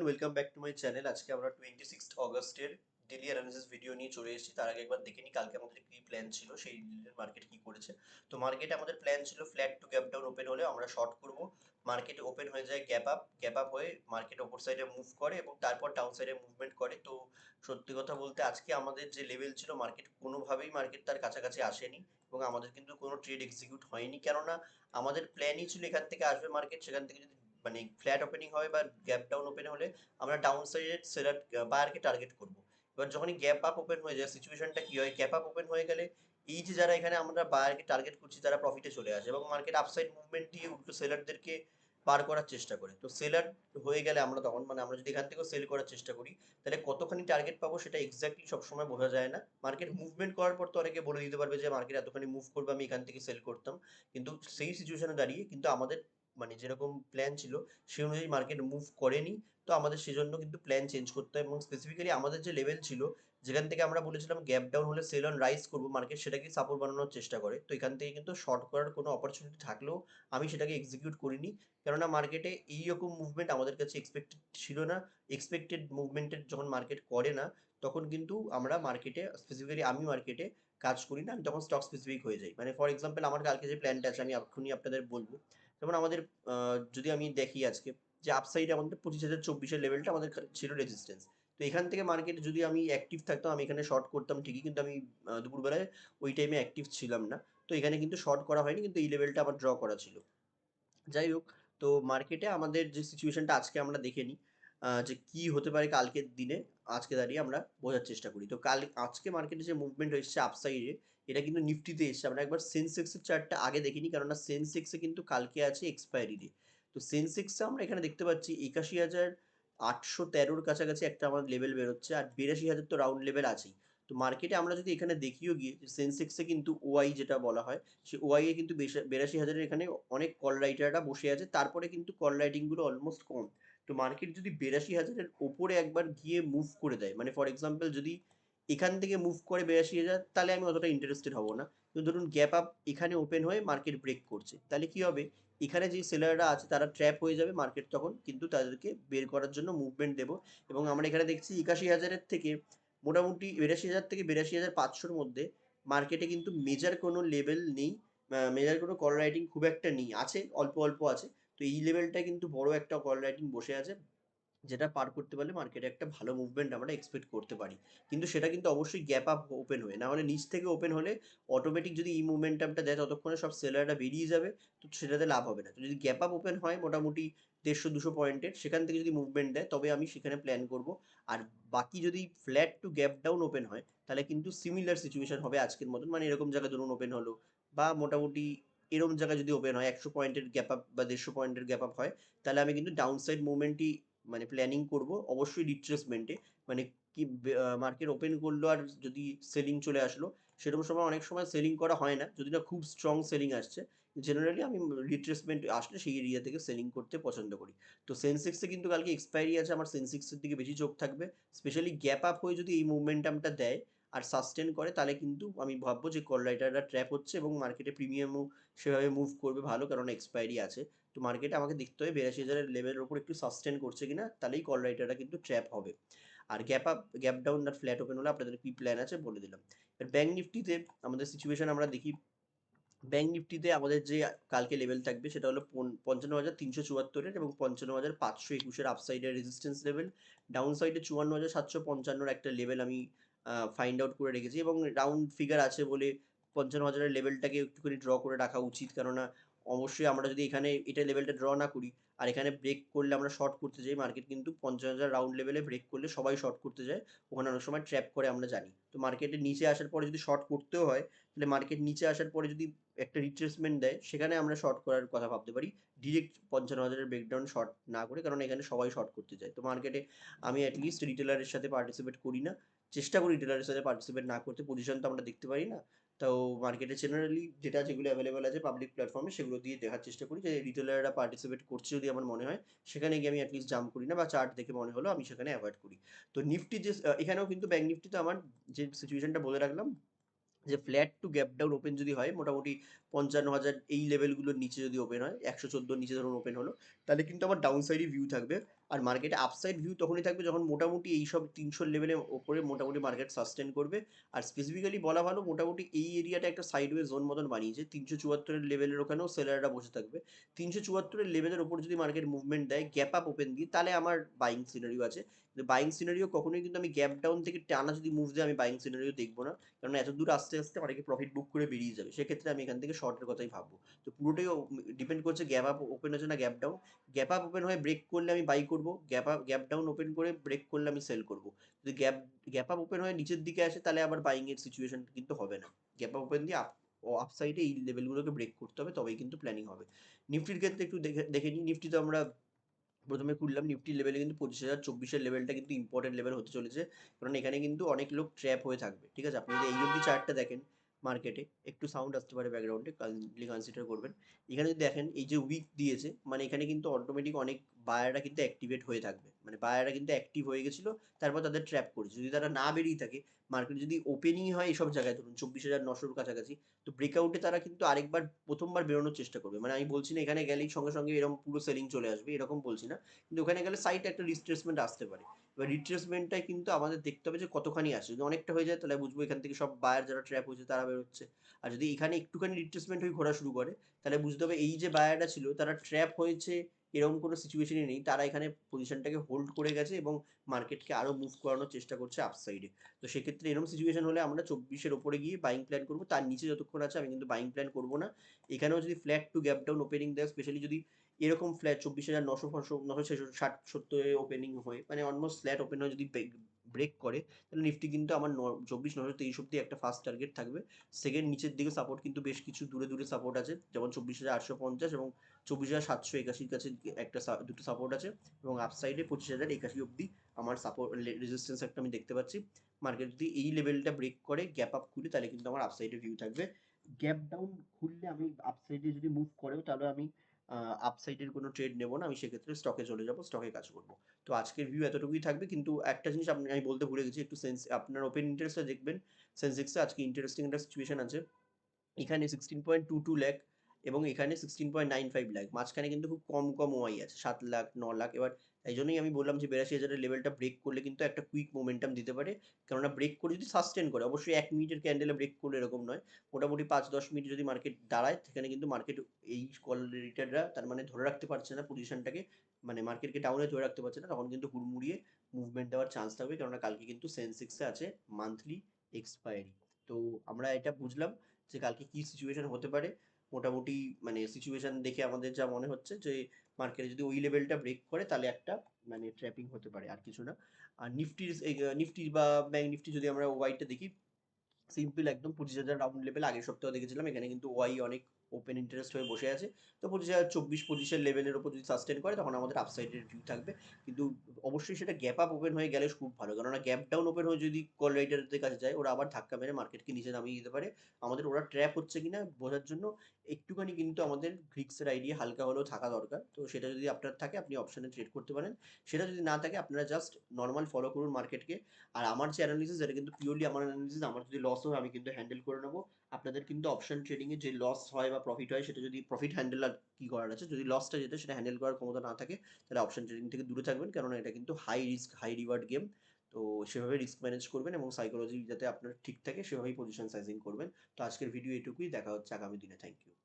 Welcome back to my channel আজকে আমরা twenty six অগস্টের ডেলি অ্যানালিসিস ভিডিও নিয়ে চলে এসেছি। তার আগে একবার দেখে নিই কালকে আমাদের কি প্ল্যান ছিল, সেই মার্কেট কি করেছে। তো মার্কেটে আমাদের প্ল্যান ছিল flat to gap down open হলে আমরা শর্ট করব। মার্কেট ওপেন হয়ে যায় গ্যাপ আপ গ্যাপ আপ হয়ে মার্কেট ওপর সাইডে মুভ করে এবং তারপর ডাউন সাইডে মুভমেন্ট করে। তো সত্যি কথা বলতে আজকে আমাদের যে লেভেল ছিল মার্কেট কোনোভাবেই মার্কেট তার কাছাকাছি আসেনি এবং আমাদের কিন্তু কোনো ট্রেড এক্সিকিউট হয়নি। কেননা আমাদের প্ল্যানই ছিল এখান থেকে আসবে মার্কেট সেখান থেকে যদি মানে ফ্ল্যাট ওপেনিং হয় বা গ্যাপ ডাউন ওপেন হলে আমরা ডাউন সাইডের সেলার বায়ারকে টার্গেট করব। এবার যখনই গ্যাপ আপ ওপেন হয়ে যায় সিচুয়েশনটা কি হয়? গ্যাপ আপ ওপেন হয়ে গেলে এই যে যারা এখানে আমরা বায়ারকে টার্গেট করছি, তারা প্রফিটে চলে আসে এবং মার্কেট আপসাইড মুভমেন্ট দিয়ে উল্টো সেলারদেরকে পার করার চেষ্টা করে। তো সেলার হয়ে গেলে আমরা তখন মানে আমরা যদি এখান থেকেও সেল করার চেষ্টা করি, তাহলে কতখানি টার্গেট পাবো সেটা এক্স্যাক্টলি সবসময় বোঝা যায় না। মার্কেট মুভমেন্ট করার পর তো অনেকে বলে দিতে পারবে যে মার্কেট এতখানি মুভ করবে, আমি এখান থেকে সেল করতাম। কিন্তু সেই সিচুয়েশনে দাঁড়িয়ে কিন্তু আমাদের মানে যেরকম প্ল্যান ছিল, সেই অনুযায়ী মার্কেট মুভ করেনি। তো আমাদের সেজন্য কিন্তু প্ল্যান চেঞ্জ করতে হয় এবং স্পেসিফিক্যালি আমাদের যে লেভেল ছিল, যেখান থেকে আমরা বলেছিলাম গ্যাপ ডাউন হলে সেল অন রাইজ করব মার্কেট সেটাকে সাপোর্ট বানানোর চেষ্টা করে। তো এখান থেকে কিন্তু শর্ট করার কোনো অপরচুনিটি থাকলেও আমি সেটাকে এক্সিকিউট করিনি। কেননা মার্কেটে এইরকম মুভমেন্ট আমাদের কাছে এক্সপেক্টেড ছিল না। এক্সপেক্টেড মুভমেন্টের যখন মার্কেট করে না, তখন কিন্তু আমরা মার্কেটে স্পেসিফিক্যালি আমি মার্কেটে কাজ করি না। আমি তখন স্টক স্পেসিফিক হয়ে যাই। মানে ফর এক্সাম্পল আমার কালকে যে প্ল্যানটা আছে, আমি এক্ষুনি আপনাদের বলব। যেমন আমাদের যদি আমি দেখি আজকে যে আপসাইডে আমাদের পঁচিশ হাজার চব্বিশের লেভেলটা আমাদের ছিল রেজিস্ট্যান্স তো এখান থেকে মার্কেট যদি আমি অ্যাক্টিভ থাকতাম, আমি এখানে শর্ট করতাম ঠিকই, কিন্তু আমি দুপুরবেলায় ওই টাইমে অ্যাক্টিভ ছিলাম না। তো এখানে কিন্তু শর্ট করা হয়নি, কিন্তু এই লেভেলটা আমার ড্র করা ছিল। যাই হোক, তো মার্কেটে আমাদের যে সিচুয়েশনটা আজকে আমরা দেখে নিই যে কি হতে পারে কালকের দিনে, আজকে দাঁড়িয়ে আমরা বোঝার চেষ্টা করি। তো কাল, আজকে মার্কেটে যে মুভমেন্ট হয়েছে আপসাইডে এটা কিন্তু নিফটিতে এসছে। আমরা একবার সেন্সেক্সের চার্টটা আগে দেখিনি, কেননা সেন্সেক্সে কিন্তু কালকে আছে এক্সপায়ারি ডে তো সেন্সেক্সে আমরা এখানে দেখতে পাচ্ছি একাশি হাজার আটশো তেরোর কাছাকাছি একটা আমার লেভেল বেরোচ্ছে, আর বিরাশি হাজার তো রাউন্ড লেভেল আছেই। তো মার্কেটে আমরা যদি এখানে দেখিও গিয়ে সেন্সেক্সে কিন্তু ওয়াই যেটা বলা হয়, সে ওয়াই এ কিন্তু বিরাশি হাজারের এখানে অনেক কল রাইটাররা বসে আছে, তারপরে কিন্তু কল রাইটিংগুলো অলমোস্ট কম। তো মার্কেট যদি বিরাশি হাজারের ওপরে একবার গিয়ে মুভ করে দেয় মানে ফর এক্সাম্পল যদি এখান থেকে মুভ করে বিরাশি হাজার, তাহলে আমি অতটা ইন্টারেস্টেড হব না। কিন্তু ধরুন গ্যাপ আপ এখানে ওপেন হয়ে মার্কেট ব্রেক করছে, তাহলে কি হবে? এখানে যে সেলাররা আছে তারা ট্র্যাপ হয়ে যাবে মার্কেট তখন, কিন্তু তাদেরকে বের করার জন্য মুভমেন্ট দেবো। এবং আমরা এখানে দেখছি একাশি হাজারের থেকে মোটামুটি বিরাশি হাজার থেকে বিরাশি হাজার পাঁচশোর মধ্যে মার্কেটে কিন্তু মেজার কোনো লেভেল নেই মেজার কোনো কল রাইটিং খুব একটা নেই, আছে, অল্প অল্প আছে। তো এই লেভেলটা কিন্তু বড় একটা কল রাইটিং বসে আছে, যেটা পার করতে পারলে মার্কেটে একটা ভালো মুভমেন্ট আমরা এক্সপেক্ট করতে পারি। কিন্তু সেটা কিন্তু অবশ্যই গ্যাপ আপ ওপেন হয়ে, না হলে নিচ থেকে ওপেন হলে অটোমেটিক যদি এই মুভমেন্টামটা দেয়, ততক্ষণে সব সেলাররা বেরিয়ে যাবে, তো সেটাতে লাভ হবে না। তো যদি গ্যাপ আপ ওপেন হয়, মোটামুটি দেড়শো দুশো পয়েন্টের সেখান থেকে যদি মুভমেন্ট দেয়, তবে আমি সেখানে প্ল্যান করব। আর বাকি যদি flat to gap down open হয়, তাহলে কিন্তু সিমিলার সিচুয়েশন হবে আজকের মতন। মানে এরকম জায়গায় ধরুন ওপেন হলো, বা মোটামুটি এরকম জায়গায় যদি ওপেন হয়, একশো পয়েন্টের গ্যাপ আপ বা দেড়শো পয়েন্টের গ্যাপ আপ হয়, তাহলে আমি কিন্তু ডাউন সাইড মুভমেন্টই মানে প্ল্যানিং করব। অবশ্যই রিট্রেসমেন্টে মানে কি মার্কেট ওপেন করল আর যদি সেলিং চলে আসলো সেরকম সময় অনেক সময় সেলিং করা হয় না। যদি না খুব স্ট্রং সেলিং আসছে জেনারেলি আমি রিট্রেসমেন্ট আসলে সেই এরিয়া থেকে সেলিং করতে পছন্দ করি। তো সেন্সেক্সে কিন্তু কালকে এক্সপায়ারি আছে, আমার সেন্সেক্সের দিকে বেশি চোখ থাকবে। স্পেশালি গ্যাপ আপ হয়ে যদি এই মুভমেন্টামটা দেয় আর সাস্টেন করে, তাহলে কিন্তু আমি ভাববো যে কল রাইটাররা ট্র্যাপ হচ্ছে এবং মার্কেটে প্রিমিয়ামও সেভাবে মুভ করবে ভালো কারণ এক্সপায়ারি আছে। তো মার্কেটে আমাকে দেখতে হবে বিরাশি হাজারের লেভেলের ওপর একটু সাস্টেন করছে কিনা, তাহলেই কল রাইটাররা কিন্তু ট্র্যাপ হবে। আর গ্যাপ আপ গ্যাপ ডাউন আর ফ্ল্যাট ওপেন হলে আপনাদের কী প্ল্যান আছে বলে দিলাম। এবার ব্যাঙ্ক নিফটিতে আমাদের সিচুয়েশন আমরা দেখি। ব্যাঙ্ক নিফটিতে আমাদের যে কালকে লেভেল থাকবে সেটা হলো পঞ্চান্ন হাজার তিনশো চুয়াত্তরের এবং পঞ্চান্ন হাজার পাঁচশো একুশের আপসাইডের রেজিস্ট্যান্স লেভেল ডাউন সাইডে চুয়ান্ন হাজার সাতশো পঞ্চান্নর একটা লেভেল আমি ফাইন্ড আউট করে রেখেছি এবং রাউন্ড ফিগার আছে বলে পঞ্চান্ন হাজারের লেভেলটাকে একটুখানি ড্র করে রাখা উচিত। কেননা অবশ্যই আমরা যদি এখানে এটা লেভেলটা ড্র না করি আর এখানে ব্রেক করলে আমরা শর্ট করতে যাই মার্কেট কিন্তু পঞ্চাশ হাজার রাউন্ড লেভেলে ব্রেক করলে সবাই শর্ট করতে যায়। ওখানে অনেক সময় ট্র্যাপ করে আমরা জানি। তো মার্কেটের নিচে আসার পরে যদি শর্ট করতেও হয়, তাহলে মার্কেট নিচে আসার পরে যদি একটা রিট্রেসমেন্ট দেয়, সেখানে আমরা শর্ট করার কথা ভাবতে পারি। ডিরেক্ট পঞ্চান্ন হাজারের ব্রেকডাউন শর্ট না করে, কারণ এখানে সবাই শর্ট করতে যায়। তো মার্কেটে আমি অ্যাটলিস্ট রিটেলারের সাথে পার্টিসিপেট করি না। চেষ্টা করি রিটেলারের সাথে পার্টিসিপেট না করতে। পজিশন তো আমরা দেখতে পারি না। তো মার্কেটে জেনারেলি যেটা যেগুলো অ্যাভেলেবেল আছে পাবলিক প্ল্যাটফর্মে সেগুলো দিয়ে দেখার চেষ্টা করি। যে রিটেলাররা পার্টিসিপেট করছে যদি আমার মনে হয়, সেখানে গিয়ে আমি অ্যাটলিস্ট জাম্প করি না বা চার্ট দেখে মনে হলো আমি সেখানে অ্যাভয়েড করি। তো নিফটি যে এখানেও কিন্তু ব্যাঙ্ক নিফটিতে আমার যে সিচুয়েশনটা বলে রাখলাম যে flat to gap down open যদি হয়, মোটামুটি পঞ্চান্ন হাজার এই লেভেলগুলোর নিচে যদি ওপেন হয়, একশো চোদ্দোর নিচে ধরুন ওপেন হলো, তাহলে কিন্তু আমার ডাউন সাইডে ভিউ থাকবে। আর মার্কেটে আপসাইড ভিউ তখনই থাকবে যখন মোটামুটি এই সব তিনশোর লেভেলের ওপরে মোটামুটি মার্কেট সাস্টেন করবে। আর স্পেসিফিক্যালি বলা ভালো, মোটামুটি এই এরিয়াটা একটা সাইডওয়ে জোন মতন বানিয়েছে। তিনশো চুয়াত্তরের লেভেলের ওখানেও সেলাররা বসে থাকবে। তিনশো চুয়াত্তরের লেভেলের ওপর যদি মার্কেট মুভমেন্ট দেয় গ্যাপ আপ ওপেন দিয়ে, তাহলে আমার বাইং সিনারিও আছে। বাইং সিনারিও কখনোই কিন্তু আমি গ্যাপ ডাউন থেকে টানা যদি মুভ দেয় আমি বাইং সিনারিও দেখব না। কারণ এত দূর আস্তে আস্তে অনেকে প্রফিট বুক করে বেরিয়ে যাবে। সেক্ষেত্রে আমি এখান থেকে শর্টের কথাই ভাববো। তো পুরোটাই ডিপেন্ড করছে গ্যাপ আপ ওপেন হচ্ছে না gap down gap up open হয়ে ব্রেক করলে আমি বাই করব। Gap up gap down open করে ব্রেক করলে আমি সেল করব। যদি গ্যাপ গ্যাপ আপ ওপেন হয়ে নিচের দিকে আসে, তাহলে আবার বাইং এর সিচুয়েশন কিন্তু হবে না। গ্যাপ আপ ওপেন দিয়ে আপ ও আপসাইডে এই লেভেলগুলোকে ব্রেক করতে হবে, তবেই কিন্তু প্ল্যানিং হবে। নিফটির ক্ষেত্রে একটু দেখে দেখে নিই। নিফটি তো আমরা প্রথমে খুললাম নিফটির লেভেলে কিন্তু পঁচিশ হাজার, চব্বিশের লেভেলটা কিন্তু ইম্পর্টেন্ট লেভেল হতে চলেছে। কারণ এখানে কিন্তু অনেক লোক ট্র্যাপ হয়ে থাকবে, ঠিক আছে? আপনি যদি এই অবধি চার্টটা দেখেন মার্কেটে একটু সাউন্ড আসতে পারে ব্যাকগ্রাউন্ডে কাইন্ডলি কনসিডার করবেন। এখানে যদি দেখেন, এই যে উইক দিয়েছে মানে এখানে কিন্তু অটোমেটিক অনেক বায়াররা কিন্তু অ্যাক্টিভেট হয়ে থাকবে। মানে বায়াররা কিন্তু অ্যাক্টিভ হয়ে গেছিল, তারপর তাদের ট্র্যাপ করেছে। যদি তারা না বেরিয়ে থাকে মার্কেট যদি ওপেনিং হয় এইসব জায়গায়, ধরুন চব্বিশ হাজার নশোর কাছাকাছি, তো ব্রেকআউটে তারা কিন্তু আরেকবার প্রথমবার বেরোনোর চেষ্টা করবে। মানে আমি বলছি না এখানে গেলেই সঙ্গে সঙ্গে এরকম পুরো সেলিং চলে আসবে, এরকম বলছি না। কিন্তু ওখানে গেলে সাইটে একটা রিট্রেসমেন্ট আসতে পারে। এবার রিট্রেসমেন্টটাই কিন্তু আমাদের দেখতে হবে যে কতখানি আসে। যদি অনেকটা হয়ে যায় তাহলে বুঝব এখান থেকে সব বায়ার যারা ট্র্যাপ হয়েছে তারা বেরোচ্ছে। আর যদি এখানে একটুখানি রিট্রেসমেন্ট হয়ে ঘোরা শুরু করে, তাহলে বুঝতে হবে এই যে বায়ারটা ছিল, তারা ট্র্যাপ হয়েছে এরকম কোনো সিচুয়েশনই নেই। তারা এখানে পজিশনটাকে হোল্ড করে গেছে এবং মার্কেটকে আরও মুভ করানোর চেষ্টা করছে আপসাইডে তো সেক্ষেত্রে এরকম সিচুয়েশন হলে আমরা চব্বিশের ওপরে গিয়ে বাইং প্ল্যান করব। তার নিচে যতক্ষণ আছে আমি কিন্তু বাইং প্ল্যান করব না। এখানেও যদি flat to gap down opening দেয় স্পেশালি যদি এরকম ফ্ল্যাট চব্বিশ হাজার নশো নশো ছেষট্টি, ষাট, সত্তরে ওপেনিং হয় মানে অলমোস্ট ফ্ল্যাট ওপেন হয়ে যদি ব্রেক করে, তাহলে নিফটি কিন্তু আমার চব্বিশ, নশো, তেইশ অব্দি একটা ফার্স্ট টার্গেট থাকবে। সেকেন্ড নিচের দিকে সাপোর্ট কিন্তু বেশ কিছু দূরে দূরে সাপোর্ট আছে। যেমন চব্বিশ হাজার আটশো পঞ্চাশ এবং চব্বিশ হাজার সাতশো একাশির কাছে একটা দুটো সাপোর্ট আছে এবং আপসাইডে পঁচিশ হাজার একাশি অব্দি আমার সাপোর্ট রেজিস্ট্যান্স একটা আমি দেখতে পাচ্ছি। মার্কেট যদি এই লেভেলটা ব্রেক করে গ্যাপ আপ খুলে, তাহলে কিন্তু আমার আপসাইডে ভিউ থাকবে। গ্যাপ ডাউন খুললে আমি আপসাইডে যদি মুভ করেও, তাহলে আমি আপসাইডের কোনো ট্রেড নেব না। আমি সেক্ষেত্রে স্টকে চলে যাব স্টকে কাজ করব। তো আজকের ভিউ এতটুকুই থাকবে। কিন্তু একটা জিনিস আপনি, আমি বলতে ভুলে গেছি, একটু সেন্স আপনার ওপেন ইন্টারেস্টটা দেখবেন। সেন্সেক্সে আজকে ইন্টারেস্টিং একটা সিচুয়েশন আছে। এখানে sixteen point two two lakh এবং এখানে sixteen point nine five lakh মাঝখানে কিন্তু খুব কম কম ওয়াই আছে, সাত লাখ, ন লাখ, এবার তাই জন্যই আমি বললাম যে বিরাশি হাজারের লেভেলটা ব্রেক করলে কিন্তু একটা কুইক মোমেন্টাম দিতে পারে। কেননা ব্রেক করে যদি সাস্টেন করে, অবশ্যই এক মিনিটের ক্যান্ডেলে ব্রেক করলে এরকম নয়। মোটামুটি পাঁচ দশ মিনিট যদি মার্কেট দাঁড়ায়, সেখানে কিন্তু মার্কেট এই কল রিটাররা তার মানে ধরে রাখতে পারছে না পজিশনটাকে মানে মার্কেটকে ডাউনে ধরে রাখতে পারছে না, তখন কিন্তু হুড়মুড়িয়ে মুভমেন্ট দেওয়ার চান্স থাকবে। কেননা কালকে কিন্তু সেন্সেক্সে আছে মান্থলি এক্সপায়ারি তো আমরা এটা বুঝলাম যে কালকে কী সিচুয়েশন হতে পারে। মোটামুটি মানে সিচুয়েশন দেখে আমাদের যা মনে হচ্ছে যে মার্কেটে যদি ওই লেভেলটা ব্রেক করে তাহলে একটা মানে ট্র্যাপিং হতে পারে, আর কিছু না। আর নিফটির নিফটি বা ব্যাঙ্ক নিফটি যদি আমরা ওয়াইটা দেখি সিম্পল একদম পঁচিশ হাজার রাউন্ড লেভেল আগের সপ্তাহে দেখেছিলাম, এখানে কিন্তু ওয়াই অনেক ওপেন ইন্টারেস্ট হয়ে বসে আছে। তো পঁচিশ হাজার চব্বিশ পঁচিশের লেভেলের ওপর যদি সাস্টেন করে, তখন আমাদের আপসাইডের ভিউ থাকবে। কিন্তু অবশ্যই সেটা গ্যাপ আপ ওপেন হয়ে গেলে খুব ভালো। কেননা গ্যাপ ডাউন ওপেন হয়ে যদি কল রাইডারদের কাছে যায়, ওরা আবার ধাক্কা মেরে মার্কেটকে নিচে নামিয়ে দিতে পারে। আমাদের ওরা ট্র্যাপ হচ্ছে কিনা বোঝার জন্য একটুখানি কিন্তু আমাদের গ্রিক্সের আইডিয়া হালকা হলেও থাকা দরকার। তো সেটা যদি আপনার থাকে, আপনি অপশানে ট্রেড করতে পারেন। সেটা যদি না থাকে, আপনারা জাস্ট নর্মাল ফলো করুন মার্কেটকে আর আমার যে অ্যানালিসিস এটা কিন্তু পিওরলি আমার অ্যানালিসিস আমার যদি লস হয়, আমি কিন্তু হ্যান্ডেল করে নেব। আপনাদের কিন্তু অপশন ট্রেডিং এ যে লস হয় বা প্রফিট হয়, সেটা যদি প্রফিট হ্যান্ডেল আর কি করার আছে, যদি লসটা যেতে সেটা হ্যান্ডেল করার ক্ষমতা না থাকে, তাহলে অপশন ট্রেডিং থেকে দূরে থাকবেন। কেননা এটা কিন্তু high risk high reward game তো সেভাবে রিস্ক ম্যানেজ করবেন এবং সাইকোলজি যাতে আপনার ঠিক থাকে, সেভাবেই পজিশন সাইজিং করবেন। তো আজকের ভিডিও এটুকুই। দেখা হচ্ছে আগামী দিনে। Thank you